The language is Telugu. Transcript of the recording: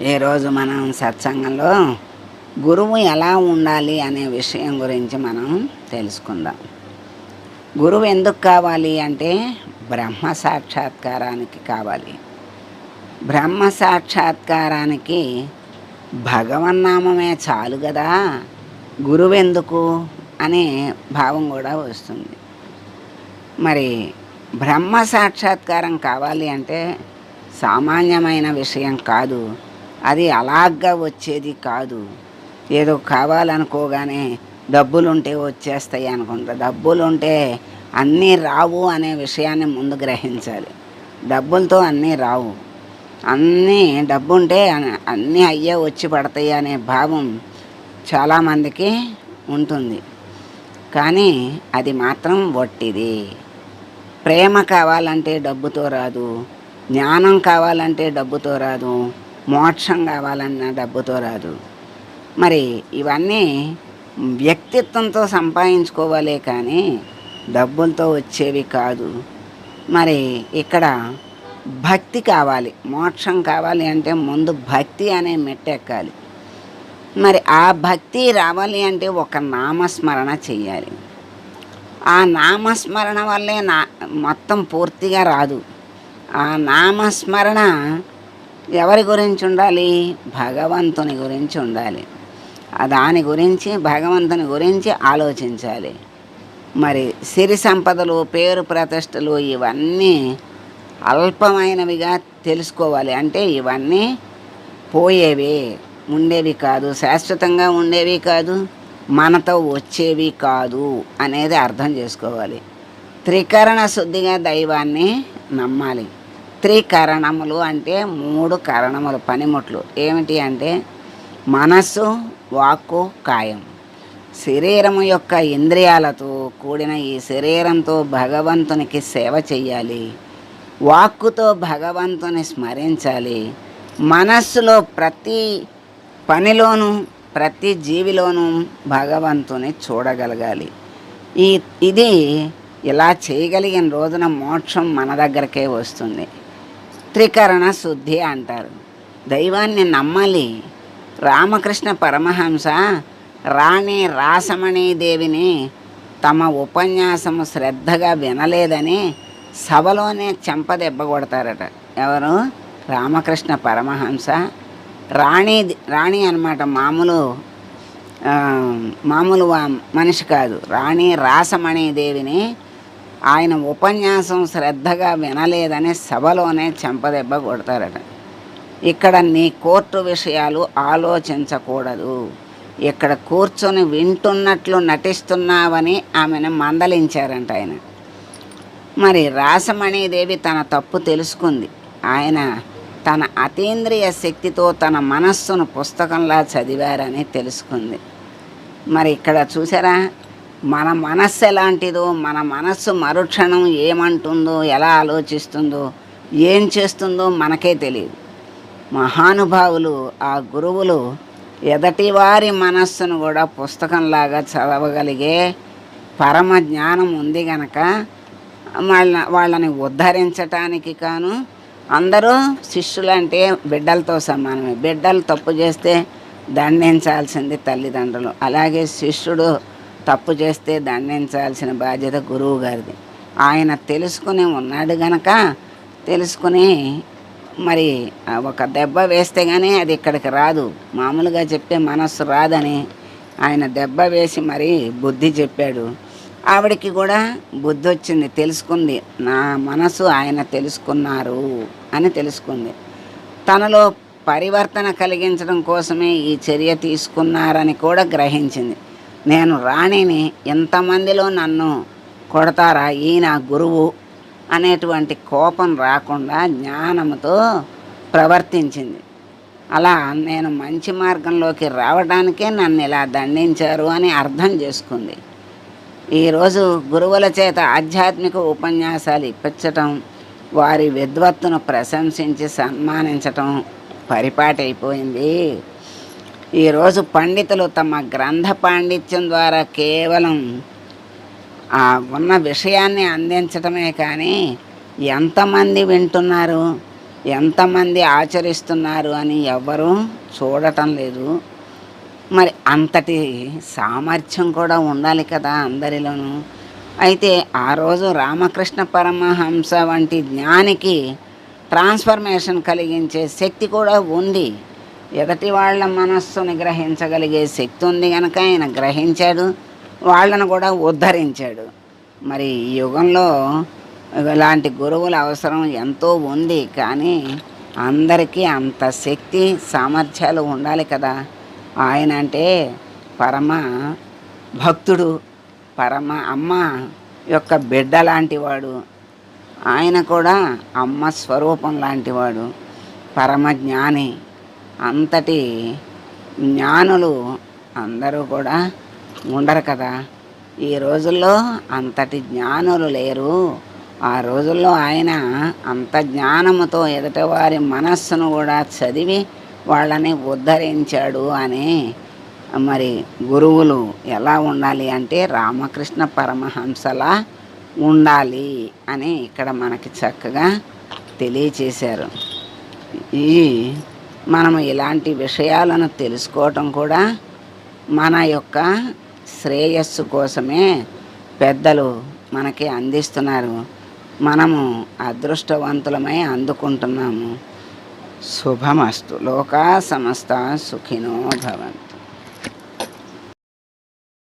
ఈరోజు మనం సత్సంగంలో గురువు ఎలా ఉండాలి అనే విషయం గురించి మనం తెలుసుకుందాం. గురువు ఎందుకు కావాలి అంటే బ్రహ్మ సాక్షాత్కారానికి కావాలి. బ్రహ్మ సాక్షాత్కారానికి భగవన్నామమే చాలు కదా గురువెందుకు అనే భావం కూడా వస్తుంది. మరి బ్రహ్మ సాక్షాత్కారం కావాలి అంటే సామాన్యమైన విషయం కాదు. అది అలాగా వచ్చేది కాదు. ఏదో కావాలనుకోగానే డబ్బులుంటే వచ్చేస్తాయి అనుకుంటా. డబ్బులుంటే అన్నీ రావు అనే విషయాన్ని ముందు గ్రహించాలి. డబ్బులతో అన్నీ రావు. అన్నీ డబ్బు ఉంటే అన్నీ అయ్యే వచ్చి పడతాయి అనే భావం చాలామందికి ఉంటుంది. కానీ అది మాత్రం వట్టిది. ప్రేమ కావాలంటే డబ్బుతో రాదు. జ్ఞానం కావాలంటే డబ్బుతో రాదు. మోక్షం కావాలన్నా డబ్బుతో రాదు. మరి ఇవన్నీ వ్యక్తిత్వంతో సంపాదించుకోవాలే కానీ డబ్బులతో వచ్చేవి కాదు. మరి ఇక్కడ భక్తి కావాలి. మోక్షం కావాలి అంటే ముందు భక్తి అనే మెట్టెక్కాలి. మరి ఆ భక్తి రావాలి అంటే ఒక నామస్మరణ చెయ్యాలి. ఆ నామస్మరణ వల్లే నా మొత్తం పూర్తిగా రాదు. ఆ నామస్మరణ ఎవరి గురించి ఉండాలి? భగవంతుని గురించి ఉండాలి. దాని గురించి భగవంతుని గురించి ఆలోచించాలి. మరి సిరి సంపదలు పేరు ప్రతిష్టలు ఇవన్నీ అల్పమైనవిగా తెలుసుకోవాలి. అంటే ఇవన్నీ పోయేవి ఉండేవి కాదు. శాశ్వతంగా ఉండేవి కాదు. మనతో వచ్చేవి కాదు అనేది అర్థం చేసుకోవాలి. త్రికరణ శుద్ధిగా దైవాన్ని నమ్మాలి. త్రికరణములు అంటే మూడు కరణములు పనిముట్లు. ఏమిటి అంటే మనస్సు వాక్కు కాయం. శరీరము యొక్క ఇంద్రియాలతో కూడిన ఈ శరీరంతో భగవంతునికి సేవ చెయ్యాలి. వాక్కుతో భగవంతుని స్మరించాలి. మనస్సులో ప్రతి పనిలోనూ ప్రతి జీవిలోనూ భగవంతుని చూడగలగాలి. ఈ ఇది ఇలా చేయగలిగిన రోజున మోక్షం మన దగ్గరకే వస్తుంది. త్రికరణ శుద్ధి అంటారు. దైవాన్ని నమ్మాలి. రామకృష్ణ పరమహంస రాణి రాసమణి దేవిని తమ ఉపన్యాసము శ్రద్ధగా వినలేదని సభలోనే చెంపదెబ్బ కొడతారట. ఎవరు? రామకృష్ణ పరమహంస. రాణి రాణి అన్నమాట మామూలు మామూలు వా- మనిషి కాదు. రాణి రాసమణి దేవిని ఆయన ఉపన్యాసం శ్రద్ధగా వినలేదని సభలోనే చెంపదెబ్బ కొడతారట. ఇక్కడ నీ కోర్టు విషయాలు ఆలోచించకూడదు. ఇక్కడ కూర్చొని వింటున్నట్లు నటిస్తున్నావని ఆమెను మందలించారంట ఆయన. మరి రాసమణిదేవి తన తప్పు తెలుసుకుంది. ఆయన తన అతీంద్రియ శక్తితో తన మనస్సును పుస్తకంలా చదివారని తెలుసుకుంది. మరి ఇక్కడ చూసారా మన మనస్సు ఎలాంటిదో మన మనస్సు మరుక్షణం ఏమంటుందో ఎలా ఆలోచిస్తుందో ఏం చేస్తుందో మనకే తెలియదు. మహానుభావులు ఆ గురువులు ఎదటివారి మనస్సును కూడా పుస్తకంలాగా చదవగలిగే పరమ జ్ఞానం ఉంది గనక వాళ్ళ వాళ్ళని ఉద్ధరించటానికి కాను అందరూ శిష్యులంటే బిడ్డలతో సమానమే. బిడ్డలు తప్పు చేస్తే దండించాల్సింది తల్లిదండ్రులు. అలాగే శిష్యుడు తప్పు చేస్తే దండించాల్సిన బాధ్యత గురువు గారిది. ఆయన తెలుసుకుని ఉన్నాడు గనక తెలుసుకుని మరి ఒక దెబ్బ వేస్తే కానీ అది ఇక్కడికి రాదు. మామూలుగా చెప్తే మనస్సు రాదని ఆయన దెబ్బ వేసి మరి బుద్ధి చెప్పాడు. ఆవిడకి కూడా బుద్ధి వచ్చింది తెలుసుకుంది. నా మనసు ఆయన తెలుసుకున్నారు అని తెలుసుకుంది. తనలో పరివర్తన కలిగించడం కోసమే ఈ చర్య తీసుకున్నారని కూడా గ్రహించింది. నేను రాణిని ఇంతమందిలో నన్ను కొడతారా? ఈయన గురువు అనేటువంటి కోపం రాకుండా జ్ఞానంతో ప్రవర్తించింది. అలా నేను మంచి మార్గంలోకి రావడానికే నన్ను ఇలా దండించారు అని అర్థం చేసుకుంది. ఈరోజు గురువుల చేత ఆధ్యాత్మిక ఉపన్యాసాలు ఇప్పించటం వారి విద్వత్తును ప్రశంసించి సన్మానించటం పరిపాటైపోయింది ఈరోజు పండితులు తమ గ్రంథ పాండిత్యం ద్వారా కేవలం ఆ ఉన్న విషయాన్ని అందించటమే కానీ ఎంతమంది వింటున్నారు ఎంతమంది ఆచరిస్తున్నారు అని ఎవ్వరూ చూడటం లేదు. మరి అంతటి సామర్థ్యం కూడా ఉండాలి కదా అందరిలోనూ. అయితే ఆ రోజు రామకృష్ణ పరమహంస వంటి జ్ఞానికి ట్రాన్స్ఫర్మేషన్ కలిగించే శక్తి కూడా ఉంది. ఎదటి వాళ్ళ మనస్సుని గ్రహించగలిగే శక్తి ఉంది కనుక ఆయన గ్రహించాడు వాళ్ళను కూడా ఉద్ధరించాడు. మరి ఈ యుగంలో ఇలాంటి గురువుల అవసరం ఎంతో ఉంది కానీ అందరికీ అంత శక్తి సామర్థ్యాలు ఉండాలి కదా. ఆయన అంటే పరమ భక్తుడు పరమ అమ్మ యొక్క బిడ్డ లాంటివాడు. ఆయన కూడా అమ్మ స్వరూపం లాంటివాడు పరమ జ్ఞాని. అంతటి జ్ఞానులు అందరూ కూడా ఉండరు కదా. ఈ రోజుల్లో అంతటి జ్ఞానులు లేరు. ఆ రోజుల్లో ఆయన అంత జ్ఞానముతో ఎదుటివారి మనస్సును కూడా చదివి వాళ్ళని ఉద్ధరించాడు అని మరి గురువులు ఎలా ఉండాలి అంటే రామకృష్ణ పరమహంసలా ఉండాలి అని ఇక్కడ మనకి చక్కగా తెలియచేశారు. ఈ మనం ఇలాంటి విషయాలను తెలుసుకోవటం కూడా మన యొక్క శ్రేయస్సు కోసమే పెద్దలు మనకి అందిస్తున్నారు. మనము అదృష్టవంతులమై అందుకుంటున్నాము. శుభమస్తు. లోకా సమస్త సుఖినో భవంతు.